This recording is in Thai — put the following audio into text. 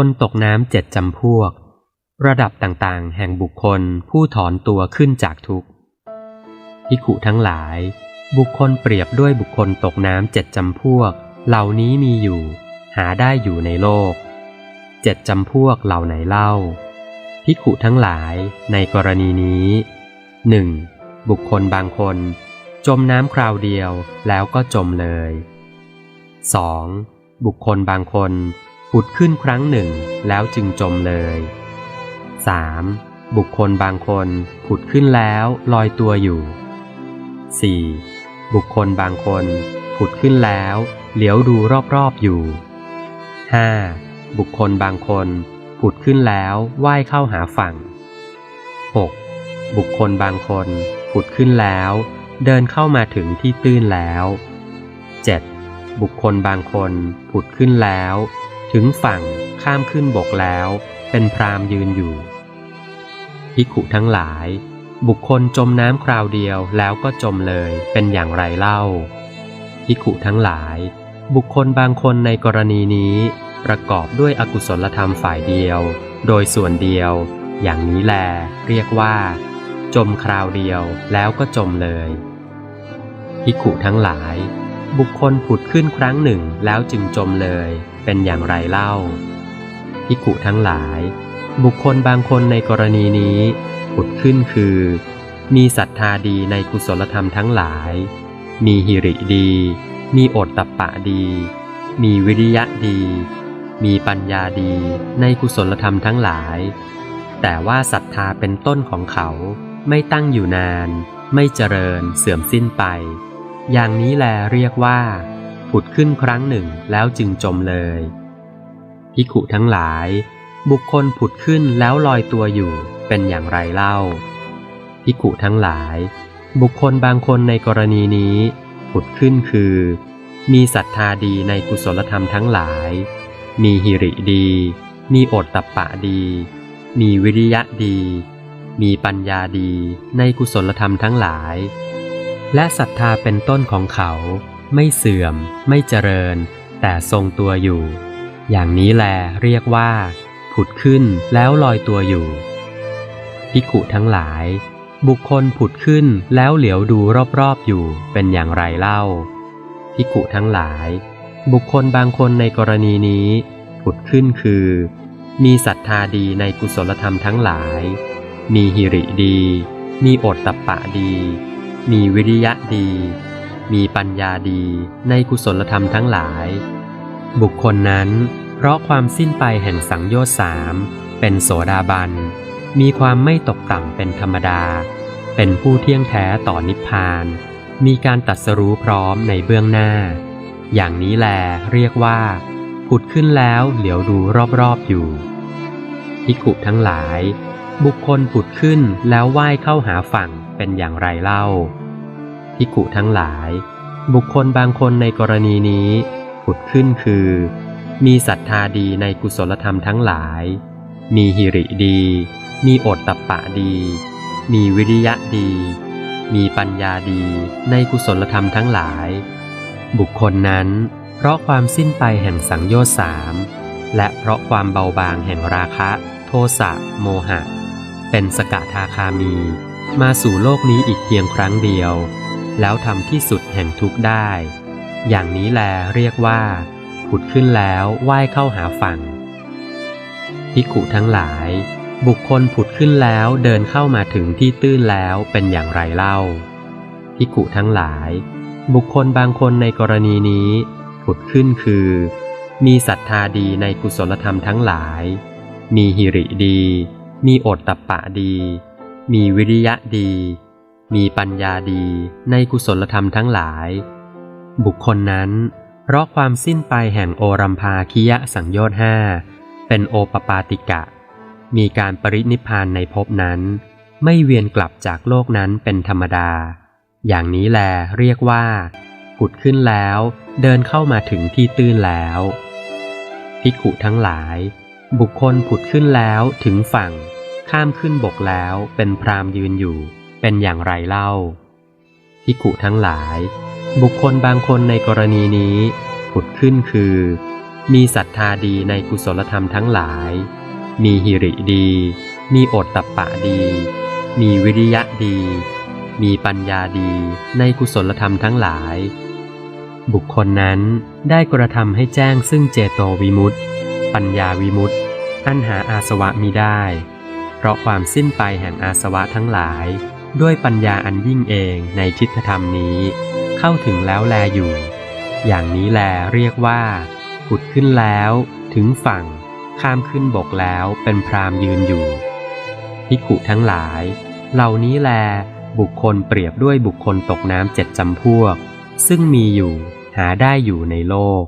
คนตกน้ำเจ็ดจำพวก ระดับต่างๆ แห่งบุคคลผู้ถอนตัวขึ้นจากทุกข์พิขุทั้งหลาย บุคคลเปรียบด้วยบุคคลตกน้ำเจ็ดจำพวก เหล่านี้มีอยู่ หาได้อยู่ในโลกเจ็ดจำพวกเหล่าไหนเล่าพิขุทั้งหลายในกรณีนี้หนึ่งบุคคลบางคน จมน้ำคราวเดียวแล้วก็จมเลย 2. บุคคลบางคนุดขึ้นครั้งหนึ่งแล้วจึงจมเลย 3. บุคคลบางคนผุดขึ้นแล้วลอยตัวอยู่ 4. บุคคลบางคนผุดขึ้นแล้วเหลียวดูรอบๆอยู่ 5. บุคคลบางคนผุดขึ้นแล้วว่ายเข้าหาฝั่ง 6. บุคคลบางคนผุดขึ้นแล้ว เดินเข้ามาถึงที่ตื้นแล้ว 7. บุคคลบางคนผุดขึ้นแล้ว ถึงฝั่งข้ามขึ้นบกแล้ว เป็นพรามยืนอยู่พิขุทั้งหลาย บุคคลจมน้ำคราวเดียวแล้วก็จมเลยเป็นอย่างไรเล่าพิขุทั้งหลาย บุคคลบางคนในกรณีนี้ ประกอบด้วยอกุศลธรรมฝ่ายเดียว โดยส่วนเดียว อย่างนี้แล เรียกว่า จมคราวเดียวแล้วก็จมเลยพิขุทั้งหลาย บุคคลผุดขึ้นครั้งหนึ่งแล้วจึงจมเลย เป็นอย่างไรเล่าพิขุทั้งหลาย บุคคลบางคนในกรณีนี้ ผุดขึ้นคือ มีศรัทธาดีในกุศลธรรมทั้งหลาย มีหิริดี มีอตตปะดี มีวิริยะดี มีปัญญาดีในกุศลธรรมทั้งหลาย แต่ว่าศรัทธาเป็นต้นของเขาไม่ตั้งอยู่นาน ไม่เจริญเสื่อมสิ้นไป อย่างนี้แลเรียกว่า ผุดขึ้นครั้งหนึ่งแล้วจึงจมเลย พิขุทั้งหลาย บุคคลผุดขึ้นแล้วลอยตัวอยู่เป็นอย่างไรเล่า พิขุทั้งหลาย บุคคลบางคนในกรณีนี้ ผุดขึ้นคือ มีศรัทธาดีในกุศลธรรมทั้งหลาย มีหิริดี มีโอตตปปะดี มีวิริยะดี มีปัญญาดีในกุศลธรรมทั้งหลาย และศรัทธาเป็นต้นของเขา ไม่เสื่อม ไม่เจริญ แต่ทรงตัวอยู่ อย่างนี้แลเรียกว่า ผุดขึ้นแล้วลอยตัวอยู่พิขุทั้งหลาย บุคคลผุดขึ้นแล้วเหลียวดูรอบๆอยู่เป็นอย่างไรเล่าพิขุทั้งหลาย บุคคลบางคนในกรณีนี้ ผุดขึ้นคือ มีศรัทธาดีในกุศลธรรมทั้งหลาย มีหิริดี มีโอตตปปะดี มีวิริยะดี มีปัญญาดีในกุศลธรรมทั้งหลาย บุคคลนั้น เพราะความสิ้นไปแห่งสังโยชน์สามเป็นโสดาบัน มีความไม่ตกต่ำเป็นธรรมดา เป็นผู้เที่ยงแท้ต่อนิพพาน มีการตัดสรู้พร้อมในเบื้องหน้า อย่างนี้แลเรียกว่า ผุดขึ้นแล้วเหลียวดูรอบๆอยู่พิกุทั้งหลาย บุคคลผุดขึ้นแล้วว่ายเข้าหาฝั่ง เป็นอย่างไรเล่าพิกุทั้งหลาย บุคคลบางคนในกรณีนี้ผุดขึ้นคือ มีศรัทธาดีในกุศลธรรมทั้งหลาย มีหิริดี มีโอตตปปะดี มีวิริยะดี มีปัญญาดีในกุศลธรรมทั้งหลาย บุคคลนั้นเพราะความสิ้นไปแห่งสังโยชน์สามและเพราะความเบาบางแห่งราคะ โทสะโมหะ เป็นสกทาคามี มาสู่โลกนี้อีกเพียงครั้งเดียว แล้วทำที่สุดแห่งทุกข์ได้ อย่างนี้แลเรียกว่า ผุดขึ้นแล้วว่ายเข้าหาฝั่งพิขุทั้งหลาย บุคคลผุดขึ้นแล้วเดินเข้ามาถึงที่ตื้นแล้วเป็นอย่างไรเล่าพิขุทั้งหลาย บุคคลบางคนในกรณีนี้ ผุดขึ้นคือ มีศรัทธาดีในกุศลธรรมทั้งหลาย มีหิริดี มีโอตตปปะดี มีวิริยะดี มีปัญญาดีในกุศลธรรมทั้งหลาย บุคคลนั้น เพราะความสิ้นไปแห่งโอรัมภาคิยะสังโยชน์ห้าเป็นโอปปาติกะ มีการปรินิพานในภพนั้น ไม่เวียนกลับจากโลกนั้นเป็นธรรมดา อย่างนี้แลเรียกว่าผุดขึ้นแล้วเดินเข้ามาถึงที่ตื้นแล้วพิขุทั้งหลาย บุคคลผุดขึ้นแล้วถึงฝั่ง ข้ามขึ้นบกแล้วเป็นพรามยืนอยู่ เป็นอย่างไรเล่าพิขุทั้งหลาย บุคคลบางคนในกรณีนี้ผุดขึ้นคือ มีศรัทธาดีในกุศลธรรมทั้งหลาย มีหิริดี มีอตตัปปะดี มีวิริยะดี มีปัญญาดีในกุศลธรรมทั้งหลาย บุคคลนั้นได้กระทำให้แจ้งซึ่งเจโตวิมุตติ ปัญญาวิมุตติอันหาอาสวะมิได้ เพราะความสิ้นไปแห่งอาสวะทั้งหลาย ด้วยปัญญาอันยิ่งเองในทิฏฐธรรมนี้ เข้าถึงแล้วแลอยู่ อย่างนี้แลเรียกว่าผุดขึ้นแล้ว ถึงฝั่ง ข้ามขึ้นบกแล้วเป็นพรามยืนอยู่ภิกขุทั้งหลาย เหล่านี้แล บุคคลเปรียบด้วยบุคคลตกน้ำเจ็ดจำพวก ซึ่งมีอยู่หาได้อยู่ในโลก